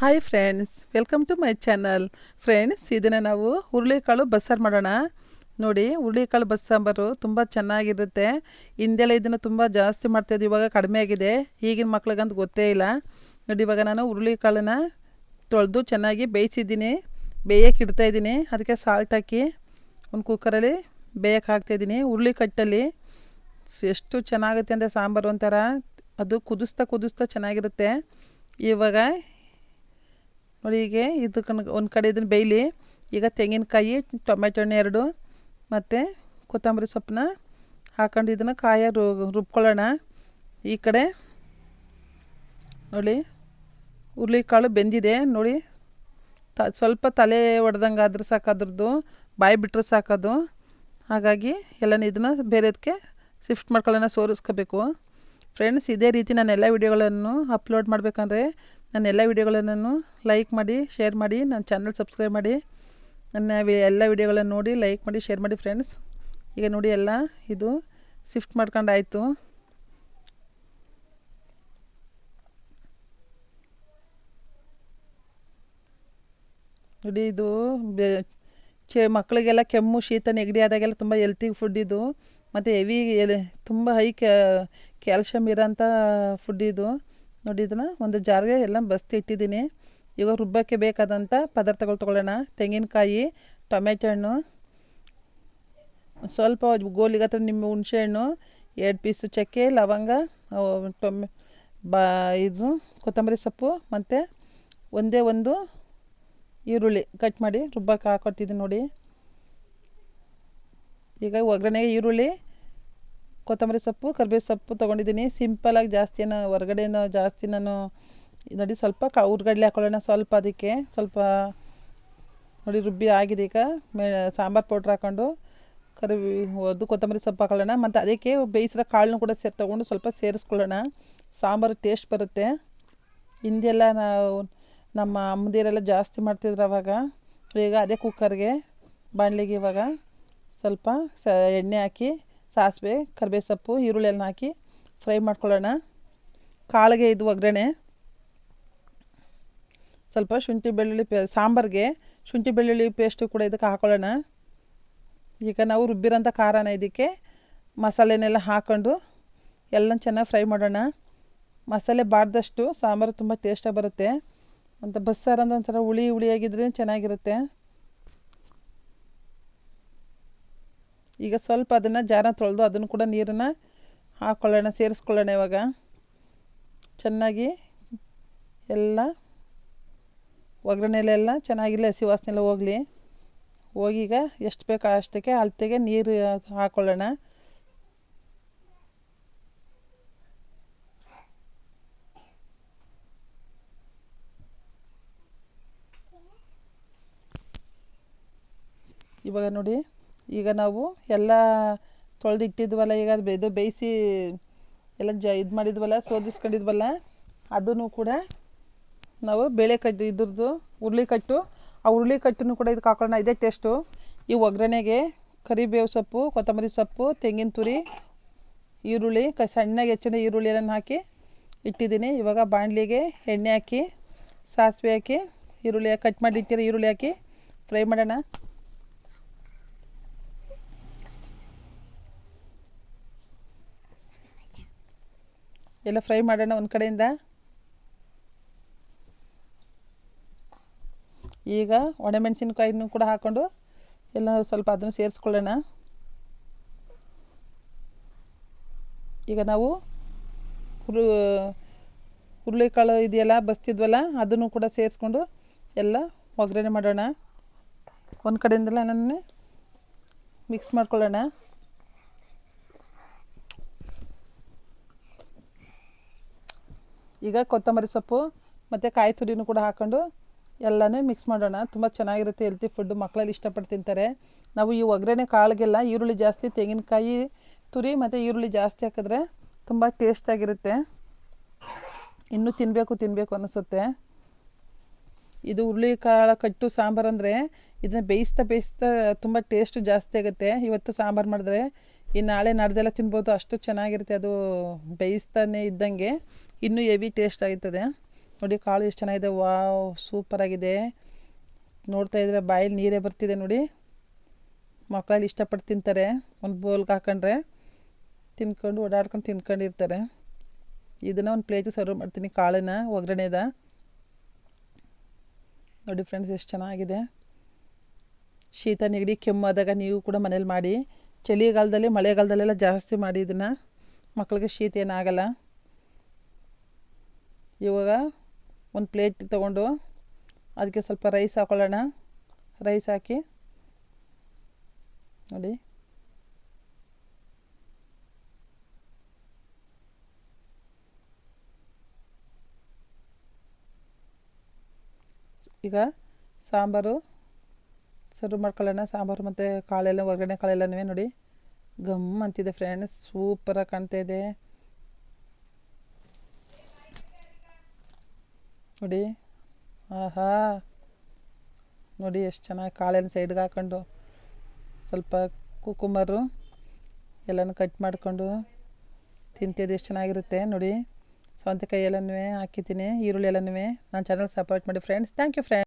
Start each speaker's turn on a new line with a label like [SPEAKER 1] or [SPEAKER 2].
[SPEAKER 1] Hi friends welcome to my channel friends ಇದನ್ನು ನಾವು ಹುರುಳಿಕಾಳು ಬಸ್ಸಾರು ಮಾಡೋಣ. ನೋಡಿ, ಹುರುಳಿಕಾಳು ಬಸ್ಸಾಂಬಾರು ತುಂಬ ಚೆನ್ನಾಗಿರುತ್ತೆ. ಹಿಂದೆಲ್ಲ ಇದನ್ನು ತುಂಬ ಜಾಸ್ತಿ ಮಾಡ್ತಾಯಿದ್ದು ಇವಾಗ ಕಡಿಮೆ ಆಗಿದೆ. ಈಗಿನ ಮಕ್ಳಿಗಂತ ಗೊತ್ತೇ ಇಲ್ಲ. ನೋಡಿ, ಇವಾಗ ನಾನು ಹುರುಳಿಕಾಳನ್ನ ತೊಳೆದು ಚೆನ್ನಾಗಿ ಬೇಯಿಸಿದ್ದೀನಿ. ಬೇಯಕ್ಕೆ ಇಡ್ತಾಯಿದ್ದೀನಿ ಅದಕ್ಕೆ ಸಾಲ್ಟ್ ಹಾಕಿ ಒಂದು ಕುಕ್ಕರಲ್ಲಿ ಬೇಯಕ್ಕೆ ಹಾಕ್ತಾಯಿದ್ದೀನಿ ಹುರುಳಿ ಕಟ್ಟಲ್ಲಿ ಎಷ್ಟು ಚೆನ್ನಾಗುತ್ತೆ ಅಂದರೆ ಸಾಂಬಾರು ಒಂಥರ. ಅದು ಕುದಿಸ್ತಾ ಕುದಿಸ್ತಾ ಚೆನ್ನಾಗಿರುತ್ತೆ. ಇವಾಗ ನೋಡಿ ಹೀಗೆ ಇದು ಒಂದು ಕಡೆ ಇದನ್ನು ಬೇಯಲಿ. ಈಗ ತೆಂಗಿನಕಾಯಿ ಟೊಮೆಟೊ ಹಣ್ಣು ಎರಡು ಮತ್ತು ಕೊತ್ತಂಬರಿ ಸೊಪ್ಪನ್ನ ಹಾಕೊಂಡು ಇದನ್ನು ಕಾಯ ರುಬ್ಕೊಳ್ಳೋಣ. ಈ ಕಡೆ ನೋಡಿ ಹುರುಳಿಕಾಳು ಬೆಂದಿದೆ. ನೋಡಿ ತ ಸ್ವಲ್ಪ ತಲೆ ಒಡೆದಂಗೆ ಆದ್ರೆ ಸಾಕು ಅದ್ರದ್ದು, ಬಾಯಿ ಬಿಟ್ಟರೆ ಸಾಕದು ಹಾಗಾಗಿ ಎಲ್ಲನೂ ಇದನ್ನು ಬೇರೆದಕ್ಕೆ ಶಿಫ್ಟ್ ಮಾಡ್ಕೊಳ್ಳೋಣ, ಸೋರಿಸ್ಕೋಬೇಕು. ಫ್ರೆಂಡ್ಸ್ ಇದೇ ರೀತಿ ನಾನು ಎಲ್ಲ ವಿಡಿಯೋಗಳನ್ನು ಅಪ್ಲೋಡ್ ಮಾಡಬೇಕಂದ್ರೆ ನನ್ನ ಎಲ್ಲ ವೀಡಿಯೋಗಳನ್ನು ಲೈಕ್ ಮಾಡಿ, ಶೇರ್ ಮಾಡಿ, ನನ್ನ ಚಾನಲ್ ಸಬ್ಸ್ಕ್ರೈಬ್ ಮಾಡಿ. ನನ್ನ ಎಲ್ಲ ವೀಡಿಯೋಗಳನ್ನು ನೋಡಿ, ಲೈಕ್ ಮಾಡಿ, ಶೇರ್ ಮಾಡಿ ಫ್ರೆಂಡ್ಸ್. ಈಗ ನೋಡಿ ಎಲ್ಲ, ಇದು ಶಿಫ್ಟ್ ಮಾಡ್ಕೊಂಡಾಯಿತು. ನೋಡಿ ಇದು ಚೆ ಮಕ್ಕಳಿಗೆಲ್ಲ ಕೆಮ್ಮು, ಶೀತ, ನೆಗಡಿ ಆದಾಗೆಲ್ಲ ತುಂಬ ಹೆಲ್ತಿ ಫುಡ್ ಇದು. ಮತ್ತು ಹೆವಿ ತುಂಬ ಹೈ ಕ್ಯಾಲ್ಶಿಯಮ್ ಇರೋಂಥ ಫುಡ್ ಇದು. ನೋಡಿ ಇದನ್ನು ಒಂದು ಜಾರಿಗೆ ಎಲ್ಲ ಬಸ್ತಿ ಇಟ್ಟಿದ್ದೀನಿ. ಇವಾಗ ರುಬ್ಬಕ್ಕೆ ಬೇಕಾದಂಥ ಪದಾರ್ಥಗಳು ತೊಗೊಳ್ಳೋಣ. ತೆಂಗಿನಕಾಯಿ, ಟೊಮೆಟೊ ಹಣ್ಣು, ಸ್ವಲ್ಪ ಗೋಲಿಗೆ ಹತ್ರ ನಿಮ್ಮ ಹುಣಸೆಹಣ್ಣು ಎರಡು ಪೀಸು ಚಕ್ಕೆ, ಲವಂಗ ಟೊಮೆ, ಬಾ, ಇದು ಕೊತ್ತಂಬರಿ ಸೊಪ್ಪು ಮತ್ತು ಒಂದೇ ಒಂದು ಈರುಳ್ಳಿ ಕಟ್ ಮಾಡಿ ರುಬ್ಬಕ್ಕೆ ಹಾಕೊಟ್ಟಿದ್ದೀನಿ ನೋಡಿ. ಈಗ ಒಗ್ಗರಣೆಗೆ ಈರುಳ್ಳಿ ಕೊತ್ತಂಬರಿ ಸೊಪ್ಪು ಕರಿಬೇವು ಸೊಪ್ಪು ತೊಗೊಂಡಿದ್ದೀನಿ. ಸಿಂಪಲಾಗಿ ಜಾಸ್ತಿ ಏನು ಹೊರಗಡೆಯಿಂದ ಜಾಸ್ತಿ ನಾನು ನೋಡಿ ಸ್ವಲ್ಪ ಕ ಹುರ್ಗಡ್ಲೆ ಹಾಕೊಳ್ಳೋಣ ಸ್ವಲ್ಪ ಅದಕ್ಕೆ. ಸ್ವಲ್ಪ ನೋಡಿ ರುಬ್ಬಿ ಆಗಿದೆ ಈಗ. ಮೇ ಸಾಂಬಾರು ಪೌಡ್ರ್ ಹಾಕ್ಕೊಂಡು ಕರಿ ಅದು ಕೊತ್ತಂಬರಿ ಸೊಪ್ಪು ಹಾಕೊಳ್ಳೋಣ. ಮತ್ತು ಅದಕ್ಕೆ ಬೇಯಿಸಿರೋ ಕಾಳನ್ನು ಕೂಡ ಸೇರಿ, ತೊಗೊಂಡು ಸ್ವಲ್ಪ ಸೇರಿಸ್ಕೊಳ್ಳೋಣ. ಸಾಂಬಾರು ಟೇಸ್ಟ್ ಬರುತ್ತೆ. ಹಿಂದೆಲ್ಲ ನಾವು ನಮ್ಮ ಅಮ್ಮದಿರೆಲ್ಲ ಜಾಸ್ತಿ ಮಾಡ್ತಿದ್ರು ಅವಾಗ. ಈಗ ಅದೇ ಕುಕ್ಕರ್ಗೆ ಬಾಣಲಿಗೆ ಇವಾಗ ಸ್ವಲ್ಪ ಸ ಎಣ್ಣೆ ಹಾಕಿ ಸಾಸಿವೆ ಕರಿಬೇವು ಸೊಪ್ಪು ಈರುಳ್ಳಿಯನ್ನು ಹಾಕಿ ಫ್ರೈ ಮಾಡ್ಕೊಳ್ಳೋಣ. ಕಾಳಿಗೆ ಇದು ಒಗ್ಗರಣೆ. ಸ್ವಲ್ಪ ಶುಂಠಿ ಬೆಳ್ಳುಳ್ಳಿ ಪೇ, ಸಾಂಬಾರಿಗೆ ಶುಂಠಿ ಬೆಳ್ಳುಳ್ಳಿ ಪೇಸ್ಟು ಕೂಡ ಇದಕ್ಕೆ ಹಾಕೊಳ್ಳೋಣ. ಈಗ ನಾವು ರುಬ್ಬಿರೋಂಥ ಖಾರನ ಇದಕ್ಕೆ ಮಸಾಲೆನೆಲ್ಲ ಹಾಕ್ಕೊಂಡು ಎಲ್ಲ ಚೆನ್ನಾಗಿ ಫ್ರೈ ಮಾಡೋಣ. ಮಸಾಲೆ ಬಾಡ್ದಷ್ಟು ಸಾಂಬಾರು ತುಂಬ ಟೇಸ್ಟಾಗಿ ಬರುತ್ತೆ. ಅಂತ ಬಸ್ಸಾರು ಅಂದ್ರೆ ಒಂಥರ ಹುಳಿ ಹುಳಿಯಾಗಿದ್ರೆ ಚೆನ್ನಾಗಿರುತ್ತೆ. ಈಗ ಸ್ವಲ್ಪ ಅದನ್ನು ಜಾರ ತೊಳೆದು ಅದನ್ನು ಕೂಡ ನೀರನ್ನು ಹಾಕ್ಕೊಳ್ಳೋಣ ಸೇರಿಸ್ಕೊಳ್ಳೋಣ ಇವಾಗ. ಚೆನ್ನಾಗಿ ಎಲ್ಲ ಒಗ್ಗರಣೆಲೆಲ್ಲ ಚೆನ್ನಾಗಿಲ್ಲ ಹಸಿ ವಾಸನೆಲ್ಲ ಹೋಗಲಿ. ಹೋಗಿ ಈಗ ಎಷ್ಟು ಬೇಕೋ ಅಷ್ಟಕ್ಕೆ ಅಳತೆಗೆ ನೀರು ಹಾಕ್ಕೊಳ್ಳೋಣ ಇವಾಗ ನೋಡಿ. ಈಗ ನಾವು ಎಲ್ಲ ತೊಳೆದಿಟ್ಟಿದ್ವಲ್ಲ, ಈಗ ಇದು ಬೇಯಿಸಿ ಎಲ್ಲ ಜ ಇದು ಮಾಡಿದ್ವಲ್ಲ, ಸೋದಿಸ್ಕೊಂಡಿದ್ವಲ್ಲ, ಅದನ್ನು ಕೂಡ ನಾವು ಬೇಳೆ ಕಟ್ಟು ಇದ್ರದ್ದು ಹುರುಳಿ ಕಟ್ಟು ಆ ಹುರುಳಿ ಕಟ್ಟನ್ನು ಕೂಡ ಇದಕ್ಕೆ ಹಾಕೊಳ್ಳೋಣ. ಇದೇ ಟೇಸ್ಟು ಈ ಒಗ್ಗರಣೆಗೆ ಕರಿಬೇವು ಸೊಪ್ಪು, ಕೊತ್ತಂಬರಿ ಸೊಪ್ಪು, ತೆಂಗಿನ ತುರಿ, ಈರುಳ್ಳಿ, ಕ ಸಣ್ಣಗೆ ಹೆಚ್ಚಿನ ಈರುಳ್ಳಿ ಎಲ್ಲ ಹಾಕಿ ಇಟ್ಟಿದ್ದೀನಿ. ಇವಾಗ ಬಾಣಲಿಗೆ ಎಣ್ಣೆ ಹಾಕಿ, ಸಾಸಿವೆ ಹಾಕಿ, ಈರುಳ್ಳಿ ಕಟ್ ಮಾಡಿ ಇಟ್ಟಿರೋ ಈರುಳ್ಳಿ ಹಾಕಿ, ಫ್ರೈ ಮಾಡೋಣ. ಎಲ್ಲ ಫ್ರೈ ಮಾಡೋಣ ಒಂದು ಕಡೆಯಿಂದ. ಈಗ ಒಣಮೆಣಸಿನ್ಕಾಯಿನೂ ಕೂಡ ಹಾಕ್ಕೊಂಡು ಎಲ್ಲ ಸ್ವಲ್ಪ ಅದನ್ನು ಸೇರಿಸ್ಕೊಳ್ಳೋಣ. ಈಗ ನಾವು ಹುರು, ಹುರುಳಿಕಾಳು ಇದೆಯಲ್ಲ, ಬಸ್ತಿದ್ವಲ್ಲ, ಅದನ್ನು ಕೂಡ ಸೇರಿಸ್ಕೊಂಡು ಎಲ್ಲ ಒಗ್ಗರಣೆ ಮಾಡೋಣ. ಒಂದು ಕಡೆಯಿಂದಲ್ಲ ನಾನು ಮಿಕ್ಸ್ ಮಾಡ್ಕೊಳ್ಳೋಣ. ಈಗ ಕೊತ್ತಂಬರಿ ಸೊಪ್ಪು, ಮತ್ತು ಕಾಯಿ ತುರಿನೂ ಕೂಡ ಹಾಕ್ಕೊಂಡು ಎಲ್ಲನೂ ಮಿಕ್ಸ್ ಮಾಡೋಣ. ತುಂಬ ಚೆನ್ನಾಗಿರುತ್ತೆ ಹೆಲ್ತಿ ಫುಡ್ಡು ಮಕ್ಕಳಲ್ಲಿ ಇಷ್ಟಪಟ್ಟು ತಿಂತಾರೆ. ನಾವು ಈ ಒಗ್ಗರಣೆ ಕಾಳಿಗೆಲ್ಲ ಈರುಳ್ಳಿ ಜಾಸ್ತಿ, ತೆಂಗಿನಕಾಯಿ ತುರಿ ಮತ್ತು ಈರುಳ್ಳಿ ಜಾಸ್ತಿ ಹಾಕಿದ್ರೆ ತುಂಬ ಟೇಸ್ಟಾಗಿರುತ್ತೆ ಇನ್ನೂ ತಿನ್ನಬೇಕು ತಿನ್ನಬೇಕು ಅನಿಸುತ್ತೆ. ಇದು ಹುರುಳಿ ಕಾಳು ಕಟ್ಟು ಸಾಂಬಾರು ಅಂದರೆ ಇದನ್ನ ಬೇಯಿಸ್ತಾ ಬೇಯಿಸ್ತಾ ತುಂಬ ಟೇಸ್ಟು ಜಾಸ್ತಿ ಆಗುತ್ತೆ. ಇವತ್ತು ಸಾಂಬಾರು ಮಾಡಿದ್ರೆ ಈ ನಾಳೆ ನಾಡ್ದೆಲ್ಲ ತಿನ್ಬೋದು. ಅಷ್ಟು ಚೆನ್ನಾಗಿರುತ್ತೆ. ಅದು ಬೇಯಿಸ್ತಾನೆ ಇದ್ದಂಗೆ. ಇನ್ನೂ ಹೆವಿ ಟೇಸ್ಟ್ ಆಗ್ತದೆ ನೋಡಿ, ಕಾಳು ಎಷ್ಟು ಚೆನ್ನಾಗಿದೆ. ವಾವ್ ಸೂಪರಾಗಿದೆ ನೋಡ್ತಾ ಇದ್ರೆ ಬಾಯಲ್ಲಿ ನೀರೇ ಬರ್ತಿದೆ ನೋಡಿ. ಮಕ್ಕಳಲ್ಲಿ ಇಷ್ಟಪಟ್ಟು ತಿಂತಾರೆ. ಒಂದು ಬೌಲ್ಗೆ ಹಾಕೊಂಡ್ರೆ ತಿನ್ಕೊಂಡು ಓಡಾಡ್ಕೊಂಡು ತಿನ್ಕೊಂಡಿರ್ತಾರೆ. ಇದನ್ನು ಒಂದು ಪ್ಲೇಟಿಗೆ ಸರ್ವ್ ಮಾಡ್ತೀನಿ. ಕಾಳನ್ನ, ಒಗ್ಗರಣೆದ. ನೋಡಿ ಫ್ರೆಂಡ್ಸ್, ಎಷ್ಟು ಚೆನ್ನಾಗಿದೆ. ಶೀತ ನೆಗಡಿ ಕೆಮ್ಮಾದಾಗ ನೀವು ಕೂಡ ಮನೇಲಿ ಮಾಡಿ. ಚಳಿಗಾಲದಲ್ಲಿ, ಮಳೆಗಾಲದಲ್ಲೆಲ್ಲ ಜಾಸ್ತಿ ಮಾಡಿ ಇದನ್ನು. ಮಕ್ಕಳಿಗೆ ಶೀತ ಏನಾಗಲ್ಲ. ಇವಾಗ ಒಂದು ಪ್ಲೇಟ್ ತೊಗೊಂಡು ಅದಕ್ಕೆ ಸ್ವಲ್ಪ ರೈಸ್ ಹಾಕೊಳ್ಳೋಣ. ರೈಸ್ ಹಾಕಿ ನೋಡಿ. ಈಗ ಸಾಂಬಾರು ಸರ್ವ್ ಮಾಡ್ಕೊಳ್ಳೋಣ. ಸಾಂಬಾರು ಮತ್ತು ಕಾಳೆಲ್ಲ, ಒಗ್ಗರಣೆ ಕಾಳೆಲ್ಲನೂ ನೋಡಿ. ಗಮ್ ಅಂತಿದೆ ಫ್ರೆಂಡ್ಸ್. ಸೂಪರಾಗಿ ಕಾಣ್ತಾ ನೋಡಿ. ಆಹಾ. ನೋಡಿ ಎಷ್ಟು ಚೆನ್ನಾಗಿ ಕಾಳೆಲ್ಲ ಸೈಡ್ಗೆ ಹಾಕ್ಕೊಂಡು ಸ್ವಲ್ಪ ಕುಕುಮರು ಎಲ್ಲನೂ ಕಟ್ ಮಾಡಿಕೊಂಡು ತಿಂತಿದ್ದು ಎಷ್ಟು ಚೆನ್ನಾಗಿರುತ್ತೆ ನೋಡಿ. ಸೌತೆಕಾಯಿ ಎಲ್ಲನೂ ಹಾಕಿದ್ದೀನಿ, ಈರುಳ್ಳಿ ಎಲ್ಲನೂ ನನ್ನ ಚಾನಲ್ ಸಪೋರ್ಟ್ ಮಾಡಿ ಫ್ರೆಂಡ್ಸ್ ಥ್ಯಾಂಕ್ ಯು ಫ್ರೆಂಡ್ಸ್